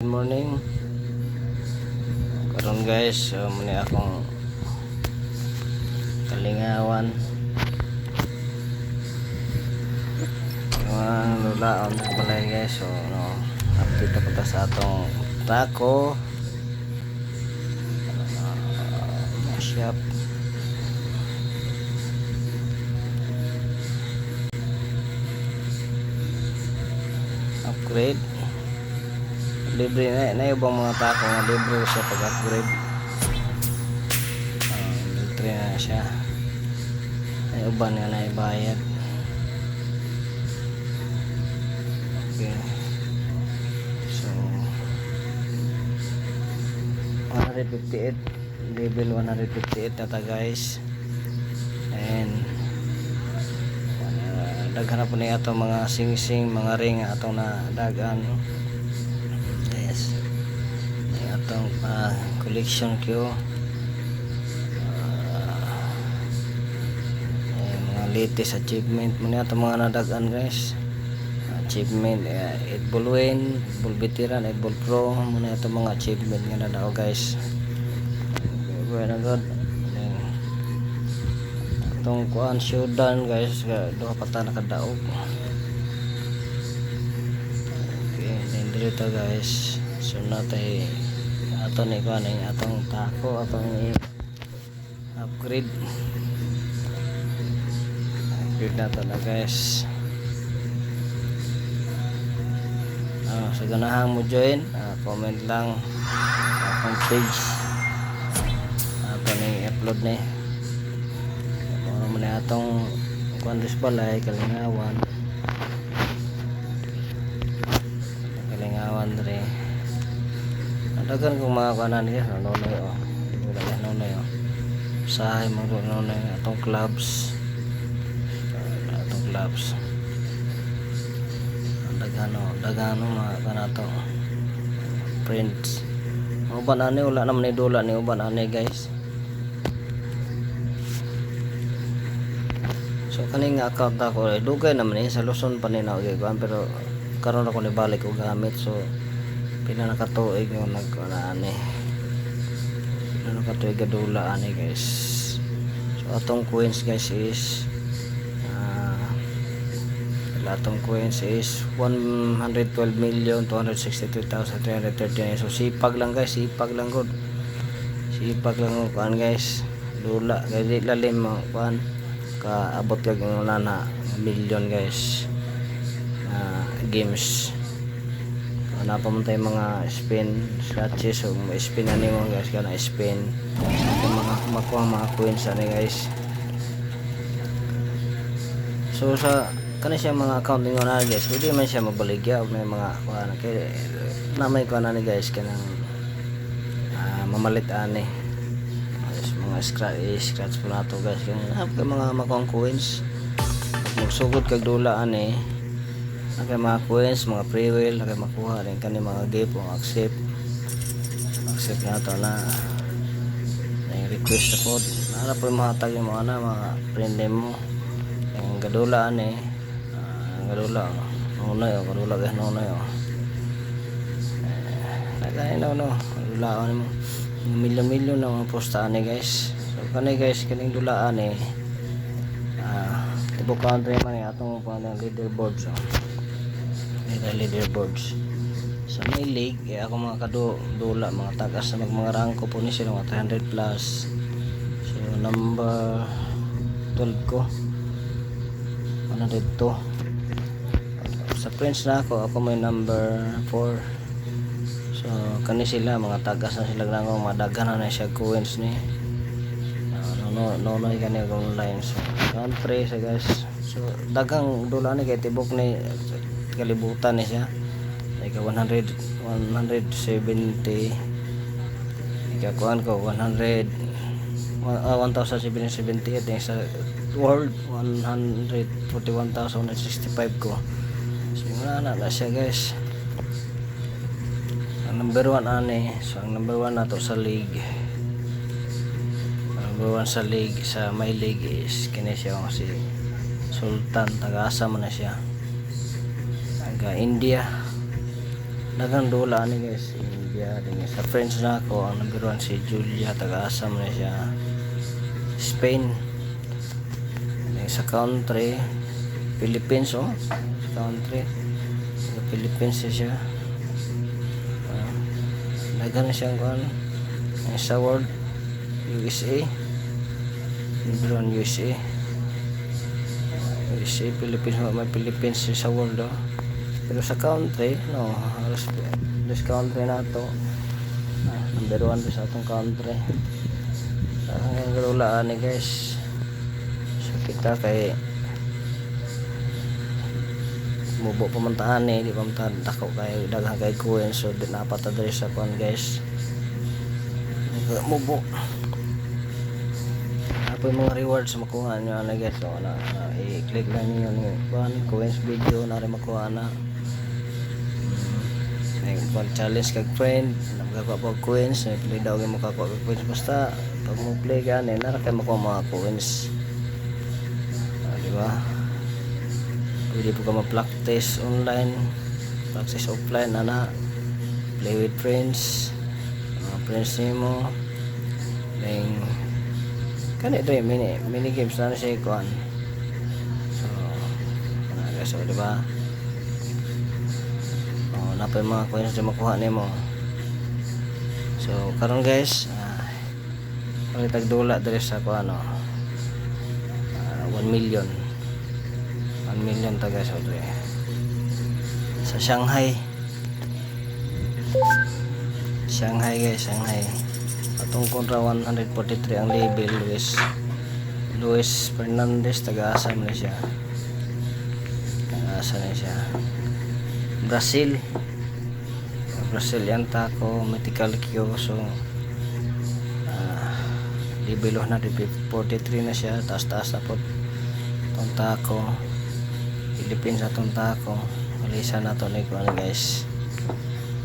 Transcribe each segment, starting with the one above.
Good morning. Karon guys, uh, muni akong kalingawan. Mga lulaon sa balay guys. So, no, update ako ta sa atong taco. Uh. Upgrade libre na na ibang mga tako nga libre siya pag upgrade uh, libre na siya. Ay uban nga na ibayad okay. So 158 level 158 nata guys. And uh, daghan na po niya itong mga sing-sing mga ring atong na dagan yung atong uh, collection ko. Uh, mga latest achievement mo niya mga nadagan guys. Achievement uh, 8 ball win 8 ball veteran 8 ball pro mo niya itong mga achievement nga na daw guys. Very good itong kuan showdown guys duha pa ta nakadaog. Okay then guys so natay ato ni kuan ni atong tako atong upgrade upgrade na to na guys. Ah sa ganahang mo join ah, comment lang akong page. Ato ni upload ni. Mura mo na atong kuandres balay, kalingawan. Kalingawan Nadagan kong mga kanan niya, nanonoy o. Wala yan nanonoy o. Sahay mo rin nanonoy atong clubs. Atong clubs. Dagan o, dagan o mga kanato. Prints. Uban ani, wala naman ni dula ni uban ani guys. So kani nga account ako eh, dugay naman eh sa Luzon pa ni pero karon ako ni balik og gamit so na katuig nga nag ani. Pila na katuig gadula ani guys. So atong coins guys is uh, atong coins is 112 million 262,339 so sipag lang guys sipag lang good. Sipag lang kuan guys. Dula di lalim mo kuan kaabot kag una na million guys na games na pamuntay mga spin scratches o may spin na nimo guys. Kana spin. So, mga makuha mga coins ani guys. So sa kana siya mga account ninyo na guys pwede man siya mabaligya og may mga kuha na kay na may kuha na ni guys kanang ah, mamalit ani Yes, mga scratch eh, scratch po na to guys. Kay mga makuang coins. Magsugod kag dulaan eh na kay mga coins mga free will na kay makuha rin kani mga gift o accept. Accept na to na na yung request na po. Na po yung mga tag yung mga na mga friend mo. Yung gadulaan eh uh, gadula. Nunoy o gadula guys nunoy o nagkain no no. Gadulaan mo. Milyon-milyon na mga postaan eh guys. So kanay guys kaning dulaan eh ah tibok country man eh atong panang leaderboards oh. May leaderboards sa may league eh ako mga kadula mga tagas na mga rangko po ni sila mga 300 plus. So number 12 ko. 102 sa friends na ako ako may number 4 So kani sila mga tagas na sila lang mga daghan na siya coins ni. Uh, no no no kani og online so country sa guys. So dagang dula ni kay tibok ni kalibutan ni siya. Like 100 170 ikakuan ko 100 uh, 1778 yung sa world 141,165 ko. So yun na na siya guys. Ang number 1 ani. So ang number 1 nato sa league. Number 1 sa league sa my league is kini siya si Sultan. Taga asa man na siya taga India. Dagang dula ni guys India din sa friends na ako ang number si Julia taga-asam na siya. Spain. Then sa country Philippines oh. Sa country sa Philippines siya uh, dagan na siyang kuan sa world USA number one USA USA Philippines may Philippines sa world oh. Pero sa country, no, halos this country na to. Ah, number one din sa atong country. Ang galulaan ni guys. So kita kay mubo pamantahan ni di pamantahan dako kay daghang kay kuwen so di na patadres sa kon guys mubo apa yung mga rewards makuha nyo na guys so, na, na, i-click lang nyo yung kuhan coins video na rin makuha na ay pag challenge kag friend nagkakawa pag coins may play daw yung makakuha kag coins basta pag mo play ka na nara kayo makuha mga coins ah, di ba? Pwede po ka ma-practice online. Practice offline ana. Play with friends. Mga friends nimo. Then kani yung mini, mini games na na siya ikuan so ano so di ba na pa yung mga coins na makuha nimo so karon guys uh, tagdula diri sa ko ano ah, 1 million. 1 million ta guys oh, diri. sa Shanghai. Shanghai guys Shanghai. Atong kontra 143 ang label Luis. Luis Fernandez taga-asam na siya. Taga-asa na Brazil. Brazilian taco mythical kyoso uh, level na 43 na siya taas taas na po. Itong taco Philippines atong taco Malaysia na to ni ano guys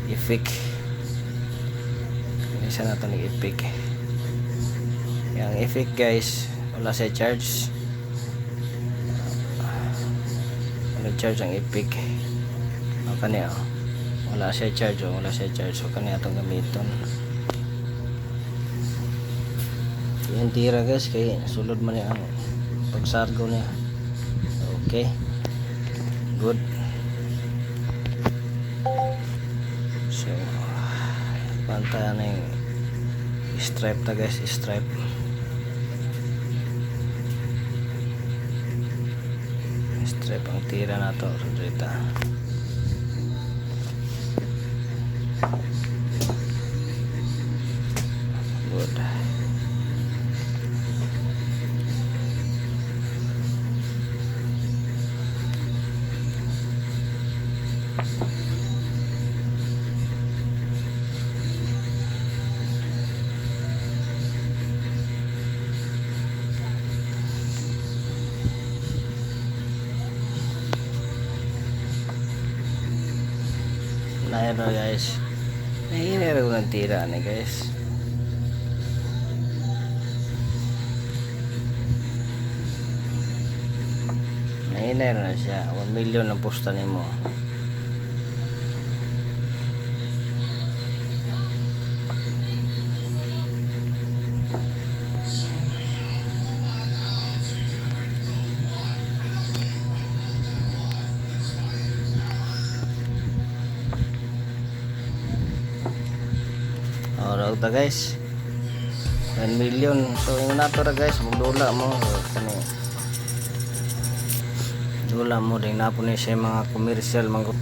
Ifik Malaysia na to ni Ifik yung Ifik guys wala siya charge. Wala charge ang Ifik oh. wala siya charge oh. wala siya charge. So kanya itong gamiton. Yung tira guys. Kay sulod man ang pagsargo niya. Okay. Good. So pantaya na yung stripe ta guys. Stripe. Stripe ang tira na to Rodrita na yun na guys. Nahinira ko ng tira ni guys? Nahinira na siya. 1 million ang posta ni mo Ora ta guys. 1 million. So yung nato ra guys, magdula mo So, kani. Dula mo din na po ni siya mga commercial mga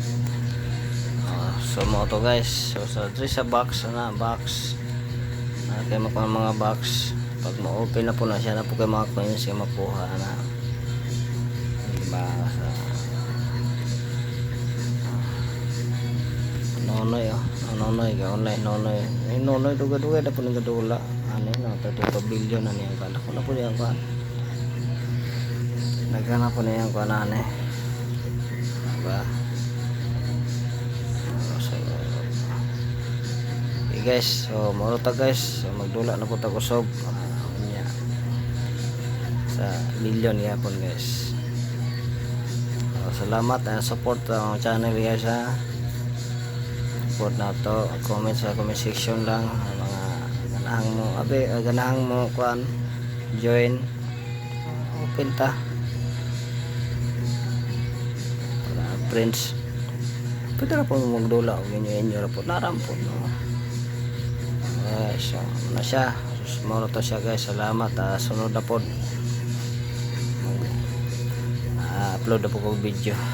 Ah, so mo to guys. So sa diri sa box na box. Na kay mo mga box. Pag mo-open na po na siya na po kay mga coins yung makuha na. Diba? Sa nonoy oh nonoy ka online nonoy eh nonoy duga duga na po ng gadula ano no 32 billion na niya kan ako na po niya kan nagana po niya kan ane ba so guys. So moro ta guys. So magdula na po ta kusog Ah, niya sa million yapon guys. So, salamat and support ang channel guys ha. Support na to. Comment sa comment section lang. Ang mga ganahang mo abe ah, ganahang mo kuan join. Open ta. Para friends. Pwede na po magdula o ganyo inyo na po. Narampot no eh so na siya? Moro to siya guys. Salamat ah, sunod na po. Ah, upload na po kong video